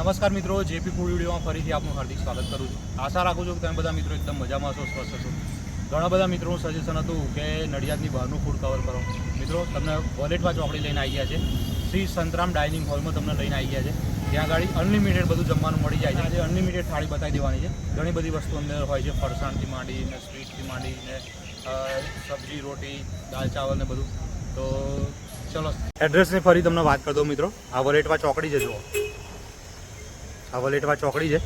નમસ્કાર મિત્રો, JP food વિડીયોમાં ફરીથી આપનું હાર્દિક સ્વાગત કરું છું. આશા રાખું છું કે તમે બધા મિત્રો એકદમ મજામાં છો સ્વસ્થ છો ઘણા બધા મિત્રોનું સજેશન હતું કે નડિયાદની બહારનું ફૂડ કવર કરો. મિત્રો, તમને વોલેટમાં ચોકડી લઈને આવી ગયા છે. શ્રી સંતરામ ડાઇનિંગ હોલમાં તમને લઈને આવી ગયા છે. ત્યાં ગાડી અનલિમિટેડ બધું જમવાનું મળી જાય છે. આજે અનલિમિટેડ થાળી બતાવી દેવાની છે. ઘણી બધી વસ્તુ અંદર હોય છે. ફરસાણથી માંડીને સ્વીટથી માંડી, ને સબ્જી, રોટી, દાલ, ચાવલ ને બધું. તો ચલો એડ્રેસની ફરી તમને વાત કરી દઉં મિત્રો. આ વોલેટમાં ચોકડી જુઓ આ વલેટવા ચોકડી છે.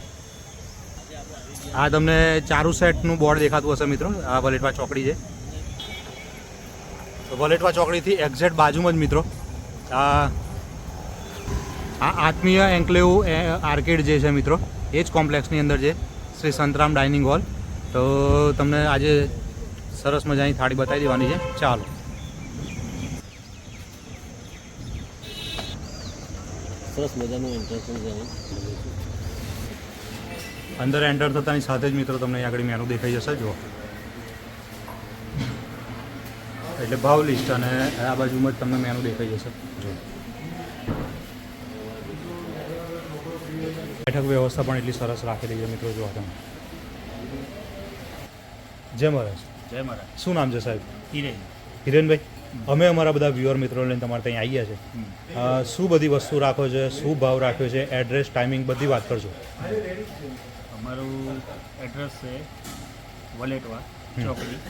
આ તમને ચારુ સેટનું બોર્ડ દેખાતું હશે મિત્રો. આ વલેટવા ચોકડી છે. તો વલેટવા ચોકડીથી એક્ઝેક્ટ બાજુમાં જ મિત્રો. આ આ આત્મીય એન્કલેવ આર્કેડ જે છે મિત્રો, એ જ કોમ્પ્લેક્સની અંદર છે. શ્રી સંતરામ ડાઇનિંગ હોલ તો તમને આજે સરસ મજાની થાળી બતાવી દેવાની છે. ચાલો. સરસ મજાનું એન્ટ્રન્સ છે અંદર એન્ટર થતાની સાથે જ મિત્રો તમને આગળ મેનુ દેખાઈ જશે જુઓ. એટલે ભાવ લિસ્ટ અને આ બાજુમાં જ તમને મેનુ દેખાઈ જશે. જુઓ બેઠક વ્યવસ્થા પણ એટલી સરસ રાખેલી છે મિત્રો જોવા તમે. જય મહારાજ. જય મહારાજ. શું નામ છે સાહેબ? હિરેન. હિરેનભાઈ? અમે અમારા બધા વ્યુઅર મિત્રો લઈને તમારે ત્યાં આવીએ છીએ. છે શું બધી વસ્તુ રાખો છે શું ભાવ રાખ્યો છે એડ્રેસ ટાઈમિંગ બધી વાત કરજો. અમારું એડ્રેસ છે વલેટવા ચોકડી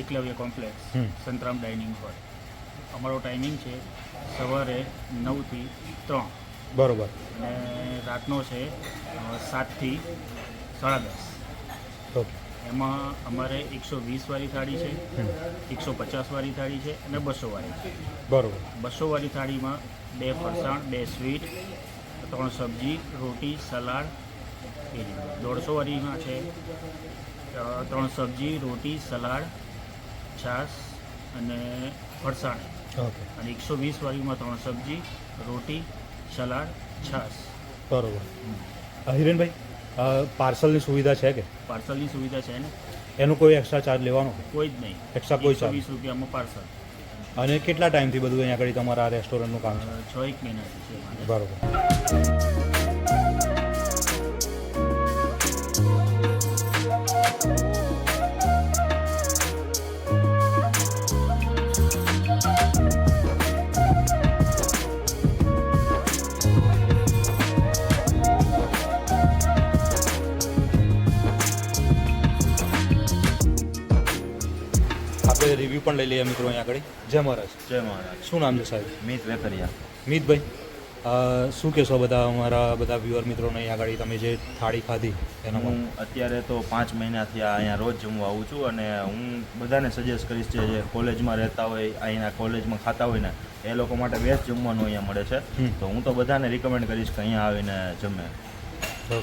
Eklavya complex. Santram dining hall અમારો ટાઈમિંગ છે સવારે નવથી ત્રણ. બરોબર. અને રાતનો છે સાતથી સાડા દસ. એમાં અમારે એકસો વીસવાળી થાળી છે એકસો પચાસવાળી થાળી છે અને બસોવાળી છે. બરોબર. બસોવાળી થાળીમાં બે ફરસાણ બે સ્વીટ ત્રણ સબ્જી રોટી સલાડ એ દોઢસોવાળીમાં છે ત્રણ સબ્જી રોટી સલાડ છાશ અને ફરસાણ. અને એકસો વીસવાળીમાં ત્રણ સબ્જી રોટી સલાડ છાશ. બરાબર. હિરેનભાઈ પાર્સલની સુવિધા છે કે? પાર્સલની સુવિધા છે ને? એનું કોઈ એક્સ્ટ્રા ચાર્જ લેવાનો? કોઈ જ નહીં. એક્સ્ટ્રા કોઈ ચાર્જ વીસ રૂપિયામાં પાર્સલ. અને કેટલા ટાઈમથી બધું અહીંયા આગળ તમારા આ રેસ્ટોરન્ટનું કામ છે? છ એક મહિનાથી છે બરાબર બરોબર. પણ લઈ લઈએ મિત્રો અહીંયા આગળ. જય મહારાજ. જય મહારાજ. શું નામ છે સાહેબ? મિત વેપરિયા મિતભાઈ શું કહેશો બધા અમારા બધા વ્યુઅર મિત્રોને અહીંયા આગળ તમે જે થાળી ખાધી એના હું અત્યારે તો પાંચ મહિનાથી આ અહીંયા રોજ જમવા આવું છું અને હું બધાને સજેસ્ટ કરીશ જે જે કોલેજમાં રહેતા હોય અહીંના કોલેજમાં ખાતા હોય ને એ લોકો માટે બેસ્ટ જમવાનું અહીંયા મળે છે. તો હું તો બધાને રિકમેન્ડ કરીશ કે અહીંયા આવીને જમે. તો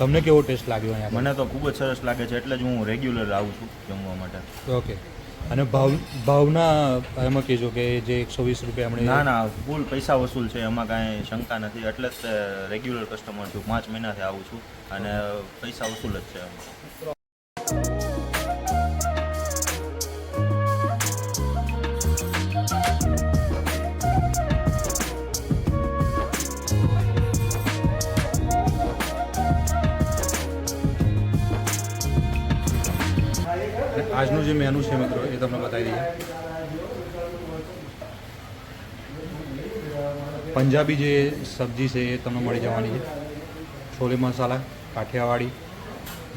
તમને કેવો ટેસ્ટ લાગ્યો અહીંયા મને તો ખૂબ જ સરસ લાગે છે એટલે જ હું રેગ્યુલર આવું છું જમવા માટે. ઓકે અને ભાવ, ભાવના, એમાં કહેજો કે જે એકસો વીસ રૂપિયા એમણે ના ના ફૂલ પૈસા વસૂલ છે. એમાં કાંઈ શંકા નથી. એટલે જ રેગ્યુલર કસ્ટમર છું. પાંચ મહિનાથી આવું છું. અને પૈસા વસૂલ જ છે આજનું જે મેનુ છે મિત્રો, એ તમને બતાવી દઈએ. પંજાબી જે સબ્જી છે એ તમને મળી જવાની છે. છોલે મસાલા, કાઠિયાવાડી,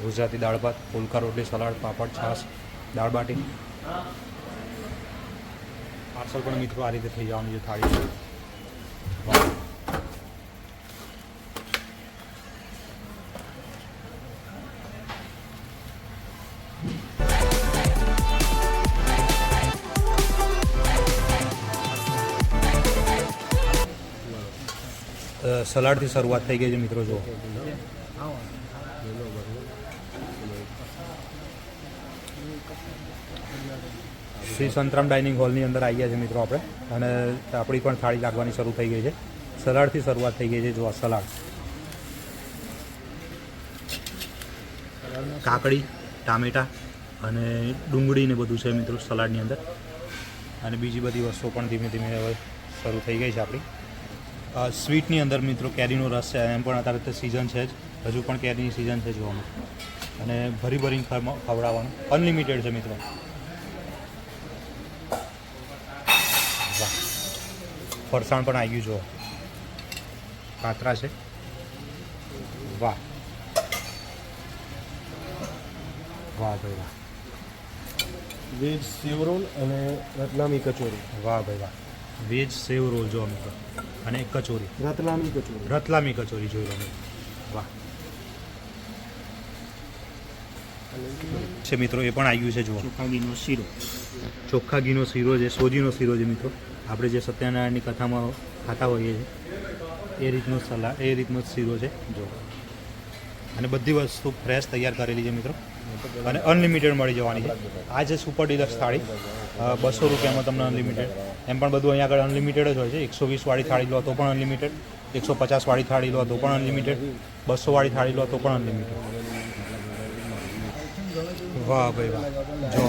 ગુજરાતી દાળ ભાત, ફુલકા રોટલી, સલાડ, પાપડ, છાશ, દાળ બાટી. પાર્સલ પણ મિત્રો આ રીતે થઈ જવાનું છે, થાળી. સલાડથી શરૂઆત થઈ ગઈ છે મિત્રો જો શ્રી સંતરામ ડાઇનિંગ હોલની અંદર આવી ગયા છે મિત્રો આપણે. અને આપણી પણ થાળી લાગવાની શરૂ થઈ ગઈ છે. સલાડથી શરૂઆત થઈ ગઈ છે જો આ સલાડ. કાકડી, ટામેટા અને ડુંગળી ને બધું છે મિત્રો સલાડની અંદર. અને બીજી બધી વસ્તુઓ પણ ધીમે ધીમે હવે શરૂ થઈ ગઈ છે આપણી. સ્વીટની અંદર મિત્રો કેરીનો રસ છે એમ પણ અત્યારે તો સિઝન છે જ. હજુ પણ કેરીની સિઝન છે જોવાનું અને ભરી ભરીને ખવડાવવાનું. અનલિમિટેડ છે મિત્રો. વાહ. ફરસાણ પણ આવી ગયું જો કાતરા છે. વાહ. વાહ ભાઈ વાહ. વેજ સેવ રોલ અને રતલામી કચોરી. વાહ ભાઈ વાહ. વેજ સેવ રોલ જો મિત્રો. અને એક કચોરી. રતલામી કચોરી. રતલામી કચોરી જોઈ લો વાહ. છે મિત્રો એ પણ આવી ગયું છે જુઓ. ચોખા ઘીનો શીરો. ચોખ્ખા ઘીનો શીરો છે સોજીનો શીરો છે મિત્રો. આપણે જે સત્યનારાયણની કથામાં ખાતા હોઈએ છીએ એ રીતનો સલાહ એ રીતનો જ શીરો છે જો અને બધી વસ્તુ ફ્રેશ તૈયાર કરેલી છે મિત્રો. અને અનલિમિટેડ મળી જવાની છે. આ છે સુપર ડિલક્સ થાળી. બસો રૂપિયામાં તમને અનલિમિટેડ એમ પણ બધું અહીંયા આગળ અનલિમિટેડ જ હોય છે. એકસો વીસવાળી થાળી લો તો પણ અનલિમિટેડ એકસો પચાસવાળી થાળી લો તો પણ અનલિમિટેડ બસોવાળી થાળી લો તો પણ અનલિમિટેડ વાહ ભાઈ વાહ. જો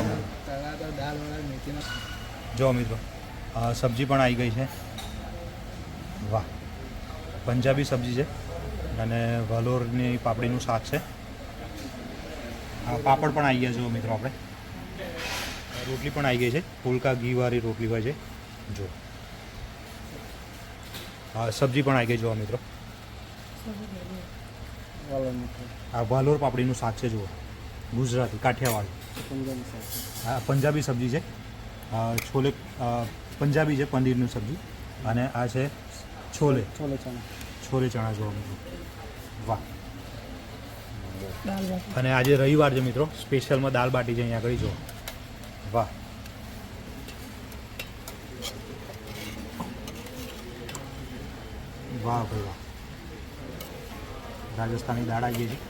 જો મિત્રો સબ્જી પણ આવી ગઈ છે. વાહ. પંજાબી સબ્જી છે. અને વલોરની પાપડીનું શાક છે. પાપડ પણ આવી ગયા જો મિત્રો આપણે. રોટલી પણ આવી ગઈ છે. ફુલકા ઘીવાળી રોટલી હોય છે. જો હા સબ્જી પણ આવી ગઈ જુઓ મિત્રો. આ વાલોર પાપડીનું શાક છે જુઓ. ગુજરાતી કાઠિયાવાડી હા પંજાબી સબ્જી છે. છોલે પંજાબી છે પનીરનું સબ્જી. અને આ છે છોલે. છોલે ચણા. છોલે ચણા જોવા મિત્રો. વાહ. અને આજે રવિવાર છે મિત્રો. સ્પેશિયલમાં દાલ બાટી છે અહીંયા આગળ જો. વાહ. વાહ ભાઈ વાહ. રાજસ્થાની દાળ આવી ગઈ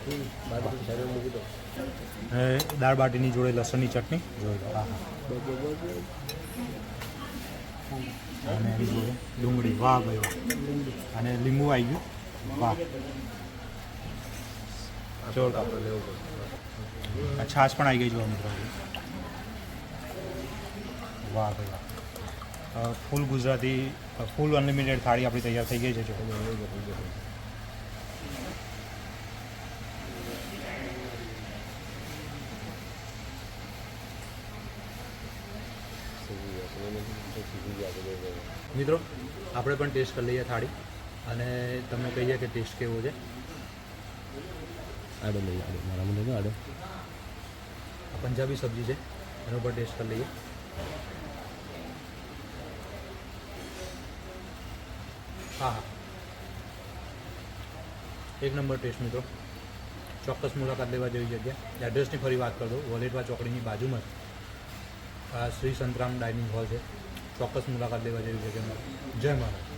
અને દાળ બાટીની જોડે લસણની ચટણી. જોઈ લો. હા હા અને એની જોડે ડુંગળી. વાહ ભાઈ વાહ. અને લીંબુ આવી ગયું. વાહ. આ છાશ પણ આવી ગઈ જોવા મિત્રો. વાહ ભાઈ વાહ. ફૂલ ગુજરાતી ફૂલ અનલિમિટેડ થાળી આપણી તૈયાર થઈ ગઈ છે, જો. મિત્રો, આપણે પણ ટેસ્ટ કરી લઈએ થાળી. અને તમને કહીએ કે ટેસ્ટ કેવો છે. આડો લઈ આડો મારા મને આડો પંજાબી સબ્જી છે એનો પણ ટેસ્ટ કરી લઈએ હા હા એક નંબર ટેસ્ટ મિત્રો ચોક્કસ મુલાકાત લેવા જેવી જગ્યા એડ્રેસની ફરી વાત કરી દઉં વલેટવા ચોકડીની બાજુમાં આ શ્રી સંતરામ ડાઇનિંગ હોલ છે ચોક્કસ મુલાકાત લેવા જેવી જગ્યા જય મહારાજ